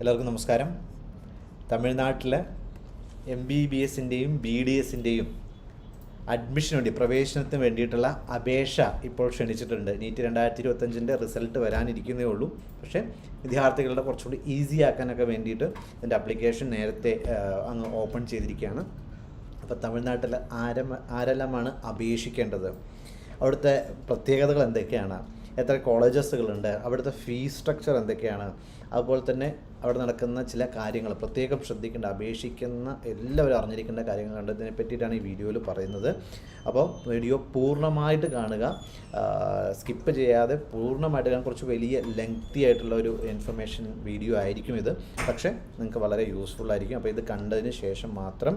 എല്ലാവർക്കും നമസ്കാരം. തമിഴ്നാട്ടിലെ എം ബി ബി എസിന്റെയും ബി ഡി എസിന്റെയും അഡ്മിഷന് വേണ്ടി പ്രവേശനത്തിന് വേണ്ടിയിട്ടുള്ള അപേക്ഷ ഇപ്പോൾ ക്ഷണിച്ചിട്ടുണ്ട്. നീറ്റ് രണ്ടായിരത്തി ഇരുപത്തഞ്ചിന്റെ റിസൾട്ട് വരാനിരിക്കുന്നേ ഉള്ളൂ. പക്ഷേ വിദ്യാർത്ഥികളുടെ കുറച്ചുകൂടി ഈസി ആക്കാനൊക്കെ വേണ്ടിയിട്ട് ഇതിന്റെ അപ്ലിക്കേഷൻ നേരത്തെ അങ്ങ് ഓപ്പൺ ചെയ്തിരിക്കുകയാണ്. അപ്പോൾ തമിഴ്നാട്ടിൽ ആരം ആരെല്ലാമാണ് അപേക്ഷിക്കേണ്ടത്? അവിടുത്തെ പ്രത്യേകതകൾ എന്തൊക്കെയാണ്? എത്ര കോളേജസുകളുണ്ട് അവിടുത്തെ ഫീ സ്ട്രക്ചർ എന്തൊക്കെയാണ് അതുപോലെ തന്നെ അവിടെ നടക്കുന്ന ചില കാര്യങ്ങൾ പ്രത്യേകം ശ്രദ്ധിക്കേണ്ട അപേക്ഷിക്കുന്ന എല്ലാവരും അറിഞ്ഞിരിക്കേണ്ട കാര്യങ്ങൾ കണ്ടതിനെ പറ്റിയിട്ടാണ് ഈ വീഡിയോയിൽ പറയുന്നത്. അപ്പോൾ വീഡിയോ പൂർണമായിട്ട് കാണുക. സ്കിപ്പ് ചെയ്യാതെ പൂർണമായിട്ട് കാണാൻ കുറച്ച് വലിയ ലെങ്തി ആയിട്ടുള്ള ഒരു ഇൻഫർമേഷൻ വീഡിയോ ആയിരിക്കും ഇത്. പക്ഷേ നിങ്ങൾക്ക് വളരെ യൂസ്ഫുൾ ആയിരിക്കും. അപ്പോൾ ഇത് കണ്ടതിന് ശേഷം മാത്രം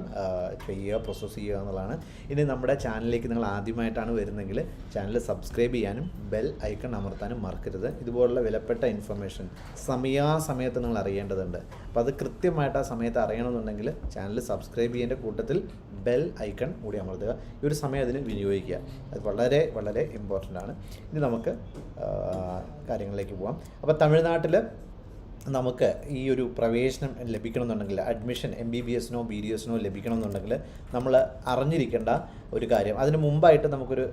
ചെയ്യുക പ്രോസസ്സ് ചെയ്യുക എന്നുള്ളതാണ്. ഇനി നമ്മുടെ ചാനലിലേക്ക് നിങ്ങൾ ആദ്യമായിട്ടാണ് വരുന്നതെങ്കിൽ ചാനൽ സബ്സ്ക്രൈബ് ചെയ്യാനും ബെൽ ഐക്കൺ അമർത്താനും മറക്കരുത്. ഇതുപോലുള്ള വിലപ്പെട്ട ഇൻഫർമേഷൻ സമയാസമയത്ത് നിങ്ങൾ അറിയേണ്ടതുണ്ട്. അപ്പോൾ അത് കൃത്യമായിട്ട് ആ സമയത്ത് അറിയണമെന്നുണ്ടെങ്കിൽ ചാനൽ സബ്സ്ക്രൈബ് ചെയ്യേണ്ട കൂട്ടത്തിൽ ബെൽ ഐക്കൺ കൂടി അമർത്തുക. ഈ ഒരു സമയം അതിന് വിനിയോഗിക്കുക. അത് വളരെ വളരെ ഇമ്പോർട്ടന്റ് ആണ്. ഇനി നമുക്ക് കാര്യങ്ങളിലേക്ക് പോകാം അപ്പോൾ തമിഴ്നാട്ടിൽ നമുക്ക് ഈ ഒരു പ്രവേശനം ലഭിക്കണമെന്നുണ്ടെങ്കിൽ അഡ്മിഷൻ എം ബി ബി എസിനോ ബി ഡി എസിനോ ലഭിക്കണമെന്നുണ്ടെങ്കിൽ നമ്മൾ അറിഞ്ഞിരിക്കേണ്ട ഒരു കാര്യം. അതിന് മുമ്പായിട്ട് നമുക്കൊരു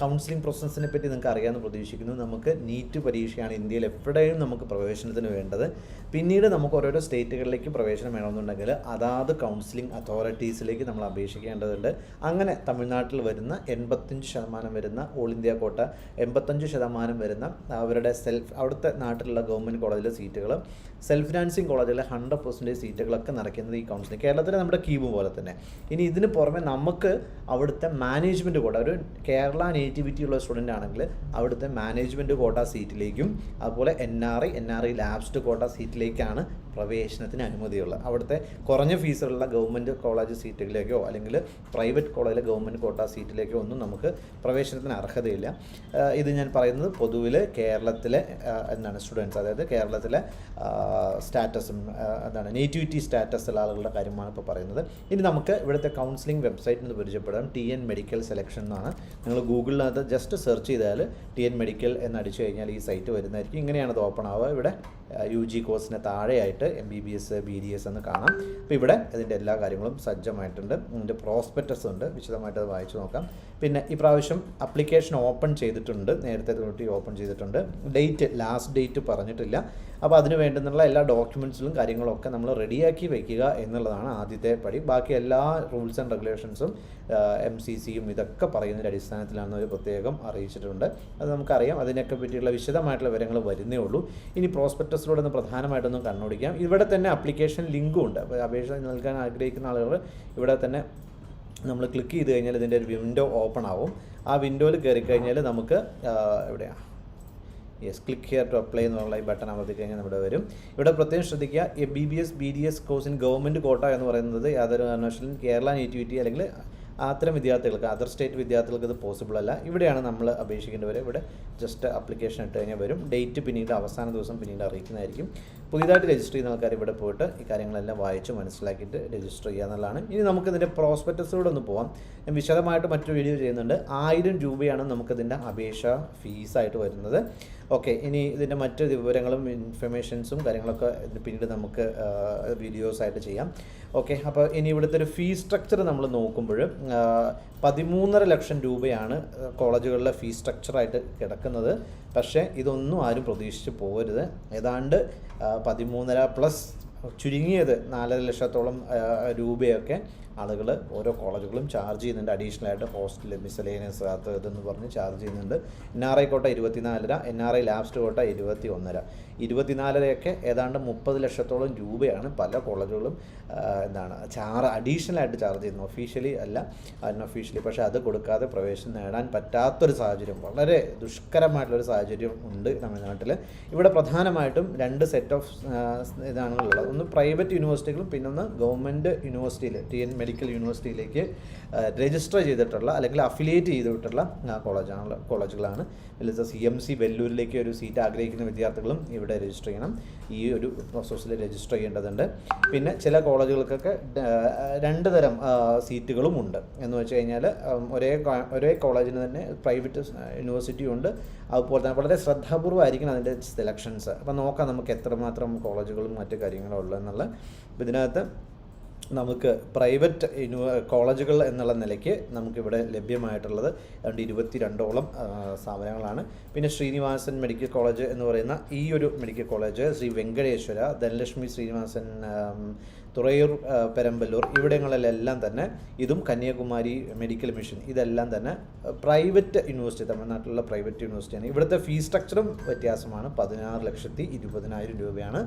കൗൺസിലിംഗ് പ്രോസസ്സിനെ പറ്റി നിങ്ങൾക്ക് അറിയാമെന്ന് പ്രതീക്ഷിക്കുന്നു. നമുക്ക് നീറ്റ് പരീക്ഷയാണ് ഇന്ത്യയിൽ എവിടെയും നമുക്ക് പ്രവേശനത്തിന് വേണ്ടത്. പിന്നീട് നമുക്ക് ഓരോരോ സ്റ്റേറ്റുകളിലേക്ക് പ്രവേശനം വേണമെന്നുണ്ടെങ്കിൽ അതാത് കൗൺസിലിംഗ് അതോറിറ്റീസിലേക്ക് നമ്മൾ അപേക്ഷിക്കേണ്ടതുണ്ട്. അങ്ങനെ തമിഴ്നാട്ടിൽ വരുന്ന എൺപത്തഞ്ച് ശതമാനം വരുന്ന ഓൾ ഇന്ത്യ കോട്ട എൺപത്തഞ്ച് ശതമാനം വരുന്ന അവരുടെ സെൽഫ് അവിടുത്തെ നാട്ടിലുള്ള ഗവൺമെന്റ് കോളേജിലെ സീറ്റുകൾ സെൽഫ് ഫിനാൻസിങ് കോളേജിലെ ഹൺഡ്രഡ് പെർസെന്റേജ് സീറ്റുകളൊക്കെ നിറയ്ക്കുന്നത് ഈ കൗൺസിലിംഗ് കേരളത്തിലെ നമ്മുടെ കീബ് പോലെ തന്നെ. ഇനി ഇതിന് പുറമെ നമുക്ക് അവിടുത്തെ മാനേജ്മെന്റ് കോട്ട ഒരു കേരള നേറ്റിവിറ്റി ഉള്ള സ്റ്റുഡന്റ് ആണെങ്കിൽ അവിടുത്തെ മാനേജ്മെന്റ് കോട്ട സീറ്റിലേക്കും അതുപോലെ N R I N R I lapsed quota സീറ്റിലേക്കാണ് പ്രവേശനത്തിന് അനുമതിയുള്ളത്. അവിടുത്തെ കുറഞ്ഞ ഫീസുള്ള ഗവൺമെന്റ് കോളേജ് സീറ്റുകളിലേക്കോ അല്ലെങ്കിൽ പ്രൈവറ്റ് കോളേജിലെ ഗവൺമെന്റ് കോട്ട സീറ്റിലേക്കോ ഒന്നും നമുക്ക് പ്രവേശനത്തിന് അർഹതയില്ല. ഇത് ഞാൻ പറയുന്നത് പൊതുവിൽ കേരളത്തിലെ എന്താണ് സ്റ്റുഡൻസ് അതായത് കേരളത്തിലെ സ്റ്റാറ്റസും എന്താണ് നേറ്റിവിറ്റി സ്റ്റാറ്റസുള്ള ആളുകളുടെ കാര്യമാണ് ഇപ്പോൾ പറയുന്നത്. ഇനി നമുക്ക് ഇവിടുത്തെ കൗൺസിലിംഗ് വെബ്സൈറ്റിൽ നിന്ന് പരിചയപ്പെടാം. ടി എൻ മെഡിക്കൽ സെലക്ഷൻ എന്നാണ്. നിങ്ങൾ ഗൂഗിളിനകത്ത് ജസ്റ്റ് സെർച്ച് ചെയ്താൽ ടി എൻ മെഡിക്കൽ എന്ന് അടിച്ചു കഴിഞ്ഞാൽ ഈ സൈറ്റ് വരുന്നതായിരിക്കും. ഇങ്ങനെയാണ് അത് ഓപ്പൺ ആവുക. ഇവിടെ യു ജി കോഴ്സിന് താഴെയായിട്ട് M B B S B D S എന്ന് കാണാം. അപ്പോൾ ഇവിടെ ഇതിന്റെ എല്ലാ കാര്യങ്ങളും സജ്ജമായിട്ടുണ്ട്. ഇതിന്റെ പ്രോസ്പെക്ടസ് ഉണ്ട്. വിശദമായിട്ട് അത് വായിച്ചു നോക്കാം. പിന്നെ ഈ പ്രാവശ്യം അപ്ലിക്കേഷൻ ഓപ്പൺ ചെയ്തിട്ടുണ്ട്. നേരത്തെ തൊട്ടി ഓപ്പൺ ചെയ്തിട്ടുണ്ട്. ഡേറ്റ് ലാസ്റ്റ് ഡേറ്റ് പറഞ്ഞിട്ടില്ല. അപ്പോൾ അതിന് വേണ്ടുന്നുള്ള എല്ലാ ഡോക്യുമെന്റ്സിലും കാര്യങ്ങളൊക്കെ നമ്മൾ റെഡിയാക്കി വയ്ക്കുക എന്നുള്ളതാണ് ആദ്യത്തെ പടി. ബാക്കി എല്ലാ റൂൾസ് ആൻഡ് റെഗുലേഷൻസും എം സി സിയും ഇതൊക്കെ പറയുന്നതിന്റെ അടിസ്ഥാനത്തിലാണ് ഒരു പ്രത്യേകം അറിയിച്ചിട്ടുണ്ട്. അത് നമുക്കറിയാം. അതിനൊക്കെ പറ്റിയുള്ള വിശദമായിട്ടുള്ള വിവരങ്ങൾ വരുന്നേ ഉള്ളൂ. ഇനി പ്രോസ്പെക്ടസിലൂടെ ഒന്ന് പ്രധാനമായിട്ടൊന്നും കണ്ണോടിക്കാം. ഇവിടെ തന്നെ അപ്ലിക്കേഷൻ ലിങ്കും ഉണ്ട് അപേക്ഷ നൽകാൻ ആഗ്രഹിക്കുന്ന ആളുകൾ ഇവിടെ തന്നെ നമ്മൾ ക്ലിക്ക് ചെയ്ത് കഴിഞ്ഞാൽ ഇതിന്റെ ഒരു വിൻഡോ ഓപ്പൺ ആവും. ആ വിൻഡോയിൽ കയറി കഴിഞ്ഞാൽ നമുക്ക് എവിടെയാണ് yes click here to apply എന്നുള്ള ഈ ബട്ടൺ അമർത്തി കഴിഞ്ഞാൽ നമ്മുടെ വരും. ഇവിടെ പ്രത്യേകം ശ്രദ്ധിക്കുക A B B S B D S course in government quota എന്ന് പറയുന്നത് യാതൊരു കാരണവശാലും കേരള നേറ്റിവിറ്റി അല്ലെങ്കിൽ അത്തരം വിദ്യാർത്ഥികൾക്ക് അതർ സ്റ്റേറ്റ് വിദ്യാർത്ഥികൾക്ക് ഇത് പോസിബിൾ അല്ല. ഇവിടെയാണ് നമ്മൾ അപേക്ഷിക്കേണ്ടവർ ഇവിടെ ജസ്റ്റ് അപ്ലിക്കേഷൻ ഇട്ട് കഴിഞ്ഞാൽ വരും. ഡേറ്റ് പിന്നീട് അവസാന ദിവസം പിന്നീട് അറിയിക്കുന്നതായിരിക്കും. പുതിയതായിട്ട് രജിസ്റ്റർ ചെയ്യുന്ന ആൾക്കാർ ഇവിടെ പോയിട്ട് ഈ കാര്യങ്ങളെല്ലാം വായിച്ച് മനസ്സിലാക്കിയിട്ട് രജിസ്റ്റർ ചെയ്യുക എന്നുള്ളതാണ്. ഇനി നമുക്ക് ഇതിന്റെ പ്രോസ്പെക്ടസിലൂടെ ഒന്ന് പോവാം. ഞാൻ വിശദമായിട്ട് മറ്റൊരു വീഡിയോ ചെയ്യുന്നുണ്ട്. ആയിരം രൂപയാണ് നമുക്കിതിന്റെ അപേക്ഷ ഫീസായിട്ട് വരുന്നത്. ഓക്കെ ഇനി ഇതിന്റെ മറ്റ് വിവരങ്ങളും ഇൻഫർമേഷൻസും കാര്യങ്ങളൊക്കെ പിന്നീട് നമുക്ക് വീഡിയോസായിട്ട് ചെയ്യാം. ഓക്കെ അപ്പോൾ ഇനി ഇവിടുത്തെ ഒരു ഫീസ് സ്ട്രക്ചർ നമ്മൾ നോക്കുമ്പോൾ പതിമൂന്നര ലക്ഷം രൂപയാണ് കോളേജുകളിലെ ഫീസ് സ്ട്രക്ചറായിട്ട് കിടക്കുന്നത്. പക്ഷേ ഇതൊന്നും ആരും പ്രതീക്ഷിച്ച് പോകരുത്. ഏതാണ്ട് പതിമൂന്നര പ്ലസ് ചുരുങ്ങിയത് നാലര ലക്ഷത്തോളം രൂപയൊക്കെ ആളുകൾ ഓരോ കോളേജുകളും ചാർജ് ചെയ്യുന്നുണ്ട്. അഡീഷണൽ ആയിട്ട് ഹോസ്റ്റൽ മിസലേനിയസ് അത് ഇതെന്ന് പറഞ്ഞ് ചാർജ് ചെയ്യുന്നുണ്ട്. N R I quota ഇരുപത്തിനാലര N R I lapsed quota ഇരുപത്തി ഒന്നര ഇരുപത്തിനാലരയൊക്കെ ഏതാണ്ട് മുപ്പത് ലക്ഷത്തോളം രൂപയാണ് പല കോളേജുകളും എന്താണ് ചാർ അഡീഷണൽ ആയിട്ട് ചാർജ് ചെയ്യുന്നത്. ഒഫീഷ്യലി അല്ല അൺഒഫീഷ്യലി പക്ഷേ അത് കൊടുക്കാതെ പ്രവേശനം നേടാൻ പറ്റാത്തൊരു സാഹചര്യം വളരെ ദുഷ്കരമായിട്ടുള്ളൊരു സാഹചര്യം ഉണ്ട് തമിഴ്നാട്ടിൽ ഇവിടെ പ്രധാനമായിട്ടും രണ്ട് സെറ്റ് ഓഫ് ഇതാണ് ഉള്ളത് ഒന്ന് പ്രൈവറ്റ് യൂണിവേഴ്സിറ്റികളും പിന്നൊന്ന് ഗവൺമെന്റ് യൂണിവേഴ്സിറ്റിയിൽ ടി എൻ മെഡിക്കൽ മെഡിക്കൽ യൂണിവേഴ്സിറ്റിയിലേക്ക് രജിസ്റ്റർ ചെയ്തിട്ടുള്ള അല്ലെങ്കിൽ അഫിലിയേറ്റ് ചെയ്തിട്ടുള്ള കോളേജാണ് കോളേജുകളാണ് ലളിത സി എം സി വെല്ലൂരിലേക്ക് ഒരു സീറ്റ് ആഗ്രഹിക്കുന്ന വിദ്യാർത്ഥികളും ഇവിടെ രജിസ്റ്റർ ചെയ്യണം. ഈ ഒരു പ്രോസസ്സിൽ രജിസ്റ്റർ ചെയ്യേണ്ടതുണ്ട്. പിന്നെ ചില കോളേജുകൾക്കൊക്കെ രണ്ട് തരം സീറ്റുകളും ഉണ്ട്. എന്ന് വെച്ച് കഴിഞ്ഞാൽ ഒരേ ഒരേ കോളേജിന് തന്നെ പ്രൈവറ്റ് യൂണിവേഴ്സിറ്റിയും ഉണ്ട്. അതുപോലെ തന്നെ വളരെ ശ്രദ്ധാപൂർവമായിരിക്കണം അതിന്റെ സെലക്ഷൻസ് അപ്പോൾ നോക്കാം നമുക്ക് എത്രമാത്രം കോളേജുകളും മറ്റു കാര്യങ്ങളും ഉള്ളതെന്നുള്ള. ഇതിനകത്ത് നമുക്ക് പ്രൈവറ്റ് കോളേജുകൾ എന്നുള്ള നിലയ്ക്ക് നമുക്കിവിടെ ലഭ്യമായിട്ടുള്ളത്. രണ്ട് ഇരുപത്തി രണ്ടോളം സ്ഥാപനങ്ങളാണ്. പിന്നെ ശ്രീനിവാസൻ മെഡിക്കൽ കോളേജ് എന്ന് പറയുന്ന ഈ ഒരു മെഡിക്കൽ കോളേജ് ശ്രീ വെങ്കടേശ്വര ധനലക്ഷ്മി ശ്രീനിവാസൻ തുറയൂർ പെരമ്പല്ലൂർ ഇവിടങ്ങളിലെല്ലാം തന്നെ ഇതും കന്യാകുമാരി മെഡിക്കൽ മിഷൻ ഇതെല്ലാം തന്നെ പ്രൈവറ്റ് യൂണിവേഴ്സിറ്റി തമിഴ്നാട്ടിലുള്ള പ്രൈവറ്റ് യൂണിവേഴ്സിറ്റിയാണ്. ഇവിടുത്തെ ഫീസ് സ്ട്രക്ചറും വ്യത്യാസമാണ്. പതിനാറ് ലക്ഷത്തി ഇരുപതിനായിരം രൂപയാണ്.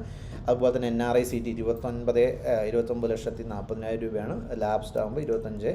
അതുപോലെ തന്നെ എൻ ആർ ഐ സീറ്റ് ഇരുപത്തൊൻപത് ഇരുപത്തൊമ്പത് ലക്ഷത്തി നാൽപ്പതിനായിരം രൂപയാണ്. ലാബ് സ്റ്റാമ്പ് ഇരുപത്തഞ്ച്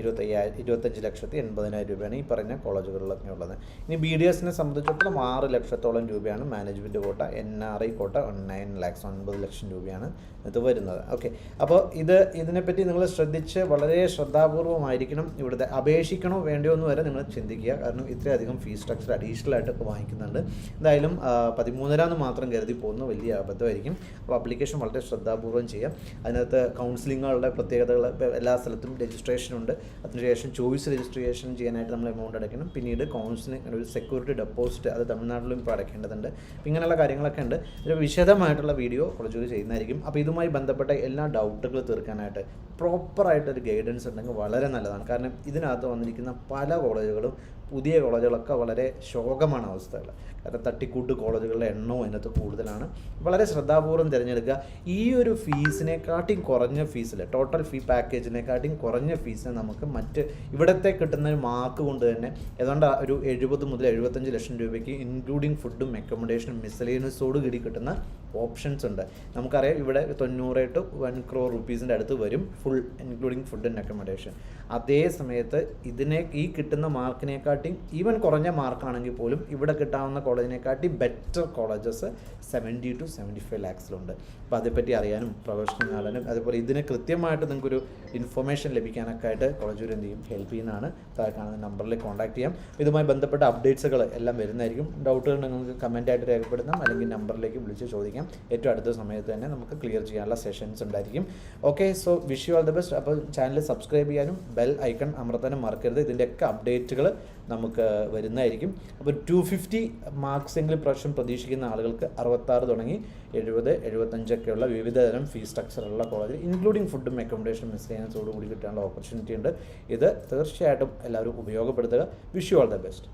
ഇരുപത്തയ്യായിരം ഇരുപത്തഞ്ച് ലക്ഷത്തി എൺപതിനായിരം രൂപയാണ് ഈ പറഞ്ഞ കോളേജുകളിലൊക്കെ ഉള്ളത്. ഇനി ബി ഡി എസിനെ സംബന്ധിച്ചിടത്തോളം ആറ് ലക്ഷത്തോളം രൂപയാണ് management quota N R I quota nine lakhs ഒൻപത് ലക്ഷം രൂപയാണ് ഇത് വരുന്നത്. ഓക്കെ അപ്പോൾ ഇത് ഇതിനെപ്പറ്റി നിങ്ങൾ ശ്രദ്ധിച്ച് വളരെ ശ്രദ്ധാപൂർവമായിരിക്കണം ഇവിടുത്തെ. അപേക്ഷിക്കണോ വേണ്ടയോ എന്ന് വരെ നിങ്ങൾ ചിന്തിക്കുക. കാരണം ഇത്രയധികം ഫീസ് സ്ട്രക്ചർ അഡീഷണൽ ആയിട്ടൊക്കെ വാങ്ങിക്കുന്നുണ്ട്. എന്തായാലും പതിമൂന്നരാന്ന് മാത്രം കരുതി പോകുന്ന വലിയ അബദ്ധമായിരിക്കും. അപ്പോൾ അപ്ലിക്കേഷൻ വളരെ ശ്രദ്ധാപൂർവം ചെയ്യാം. അതിനകത്ത് കൗൺസിലിങ്ങുകളുടെ പ്രത്യേകതകൾ എല്ലാ സ്ഥലത്തും രജിസ്ട്രേഷൻ ഉണ്ട്. അതിനുശേഷം ചോയ്സ് രജിസ്ട്രേഷൻ ചെയ്യാനായിട്ട് നമ്മൾ എമൗണ്ട് അടയ്ക്കണം. പിന്നീട് കൗൺസിലിംഗ് ഒരു സെക്യൂരിറ്റി ഡെപ്പോസിറ്റ് അത് തമിഴ്നാട്ടിലും ഇപ്പോൾ അടയ്ക്കേണ്ടതുണ്ട്. ഇങ്ങനെയുള്ള കാര്യങ്ങളൊക്കെ ഉണ്ട്. ഒരു വിശദമായിട്ടുള്ള വീഡിയോ കുറച്ചുകൂടി ചെയ്യുന്നതായിരിക്കും. അപ്പോൾ ഇതുമായി ബന്ധപ്പെട്ട എല്ലാ ഡൗട്ടുകൾ തീർക്കാനായിട്ട് പ്രോപ്പറായിട്ടൊരു ഗൈഡൻസ് ഉണ്ടെങ്കിൽ വളരെ നല്ലതാണ്. കാരണം ഇതിനകത്ത് വന്നിരിക്കുന്ന പല കോളേജുകളും പുതിയ കോളേജുകളൊക്കെ വളരെ ശോകമാണ് അവസ്ഥകൾ കാരണം തട്ടിക്കൂട്ട് കോളേജുകളുടെ എണ്ണവും അതിനകത്ത് കൂടുതലാണ്. വളരെ ശ്രദ്ധാപൂർവം തിരഞ്ഞെടുക്കുക. ഈ ഒരു ഫീസിനെക്കാട്ടിയും കുറഞ്ഞ ഫീസിൽ ടോട്ടൽ ഫീ പാക്കേജിനെക്കാട്ടിയും കുറഞ്ഞ ഫീസിന് നമുക്ക് മറ്റ് ഇവിടത്തെ കിട്ടുന്ന മാർക്ക് കൊണ്ട് തന്നെ ഏതാണ്ട് ഒരു എഴുപത് മുതൽ എഴുപത്തഞ്ച് ലക്ഷം രൂപയ്ക്ക് ഇൻക്ലൂഡിങ് ഫുഡും അക്കോമഡേഷനും മിസലേനിയസോട് കൂടി കിട്ടുന്ന ഓപ്ഷൻസ് ഉണ്ട്. നമുക്കറിയാം ഇവിടെ തൊണ്ണൂറ് ടു വൺ ക്രോർ റുപ്പീസിന്റെ അടുത്ത് വരും full including food and accommodation അതേ സമയത്ത് ഇതിനെ ഈ കിട്ടുന്ന മാർക്കിനെക്കാട്ടിയും ഈവൻ കുറഞ്ഞ മാർക്കാണെങ്കിൽ പോലും ഇവിടെ കിട്ടാവുന്ന കോളേജിനെക്കാട്ടി better colleges seventy two seventy five ലാക്സിലുണ്ട് അപ്പോൾ അതേപ്പറ്റി അറിയാനും പ്രൊഫഷണൽ ആകാനും അതുപോലെ ഇതിന് കൃത്യമായിട്ട് നിങ്ങൾക്കൊരു ഇൻഫർമേഷൻ ലഭിക്കാനൊക്കെ ആയിട്ട് കോളേജ് എന്ത് ചെയ്യും? ഹെൽപ്പ് ചെയ്യുന്നതാണ്. താഴെ കാണുന്ന നമ്പറിൽ കോൺടാക്ട് ചെയ്യാം. ഇതുമായി ബന്ധപ്പെട്ട അപ്ഡേറ്റ്സുകൾ എല്ലാം വരുന്നതായിരിക്കും. ഡൗട്ടുകൾ നിങ്ങൾക്ക് കമന്റായിട്ട് രേഖപ്പെടുത്താം. അല്ലെങ്കിൽ നമ്പറിലേക്ക് വിളിച്ച് ചോദിക്കാം. ഏറ്റവും അടുത്ത സമയത്ത് തന്നെ നമുക്ക് ക്ലിയർ ചെയ്യാനുള്ള സെഷൻസ് ഉണ്ടായിരിക്കും. Okay so wish you all the best അപ്പോൾ ചാനൽ സബ്സ്ക്രൈബ് ചെയ്യാനും ബെൽ ഐക്കൺ അമർത്താനും മറക്കരുത് ഇതിന്റെയൊക്കെ അപ്ഡേറ്റുകൾ നമുക്ക് വരുന്നതായിരിക്കും. അപ്പോൾ ടു ഫിഫ്റ്റി മാർക്സ് എങ്കിലും പ്രാവശ്യം പ്രതീക്ഷിക്കുന്ന ആളുകൾക്ക് അറുപത്താറ് തുടങ്ങി എഴുപത് എഴുപത്തഞ്ചൊക്കെയുള്ള വിവിധ തരം ഫീസ് സ്ട്രക്ചറുള്ള കോളേജ് ഇൻക്ലൂഡിങ് ഫുഡും അക്കോമഡേഷനും മിസ് ചെയ്യാനോടുകൂടി കിട്ടാനുള്ള ഓപ്പർച്യൂണിറ്റി ഉണ്ട്. ഇത് തീർച്ചയായിട്ടും എല്ലാവരും ഉപയോഗപ്പെടുത്തുക. Wish you all the best